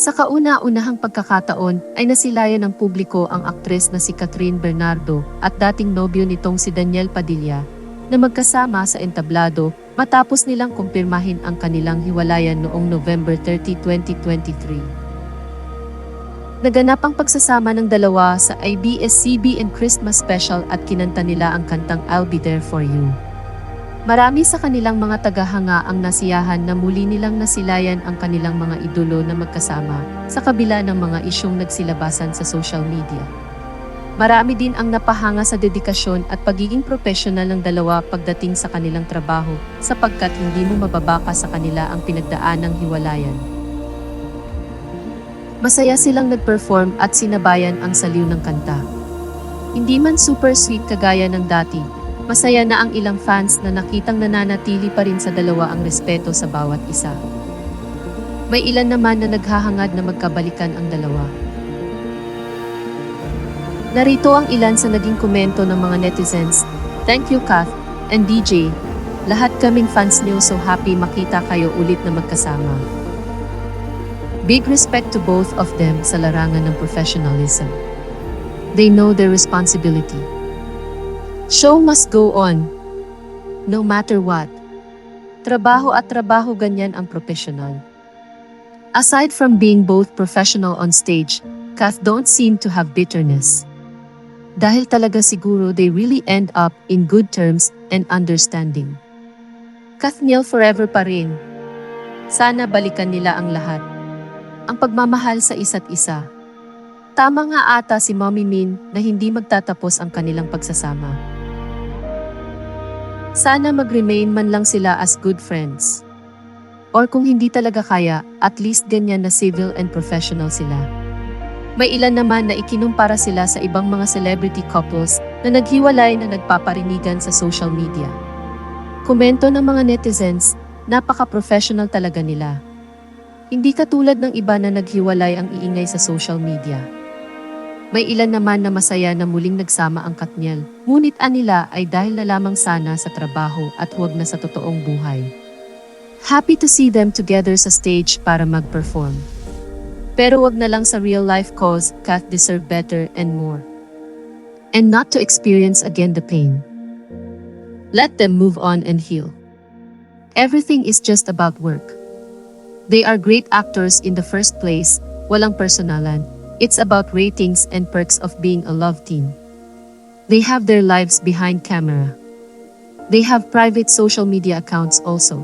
Sa kauna-unahang pagkakataon ay nasilayan ng publiko ang aktres na si Catherine Bernardo at dating nobyo nitong si Daniel Padilla na magkasama sa entablado matapos nilang kumpirmahin ang kanilang hiwalayan noong November 30, 2023. Naganap ang pagsasama ng dalawa sa ABS-CBN Christmas Special at kinanta nila ang kantang I'll Be There For You. Marami sa kanilang mga tagahanga ang nasiyahan na muli nilang nasilayan ang kanilang mga idolo na magkasama sa kabila ng mga isyong nagsilabasan sa social media. Marami din ang napahanga sa dedikasyon at pagiging professional ng dalawa pagdating sa kanilang trabaho sapagkat hindi mo mababaka sa kanila ang pinagdaan ng hiwalayan. Masaya silang nag-perform at sinabayan ang saliw ng kanta. Hindi man super sweet kagaya ng dati, masaya na ang ilang fans na nakitang nananatili pa rin sa dalawa ang respeto sa bawat isa. May ilan naman na naghahangad na magkabalikan ang dalawa. Narito ang ilan sa naging komento ng mga netizens. Thank you Kath and DJ. Lahat kaming fans niyo so happy makita kayo ulit na magkasama. Big respect to both of them sa larangan ng professionalism. They know their responsibility. Show must go on. No matter what. Trabaho at trabaho ganyan ang professional. Aside from being both professional on stage, Kath don't seem to have bitterness. Dahil talaga siguro they really end up in good terms and understanding. Kathniel forever pa rin. Sana balikan nila ang lahat. Ang pagmamahal sa isa't isa. Tama nga ata si Mommy Min na hindi magtatapos ang kanilang pagsasama. Sana mag-remain man lang sila as good friends. Or kung hindi talaga kaya, at least ganyan na civil and professional sila. May ilan naman na ikinumpara sila sa ibang mga celebrity couples na naghiwalay na nagpaparinigan sa social media. Komento ng mga netizens, napaka-professional talaga nila. Hindi katulad ng iba na naghiwalay ang iingay sa social media. May ilan naman na masaya na muling nagsama ang Katniel, ngunit anila ay dahil na lamang sana sa trabaho at huwag na sa totoong buhay. Happy to see them together sa stage para mag-perform. Pero wag na lang sa real life cause Kath deserve better and more. And not to experience again the pain. Let them move on and heal. Everything is just about work. They are great actors in the first place, walang personalan. It's about ratings and perks of being a love team. They have their lives behind camera. They have private social media accounts also.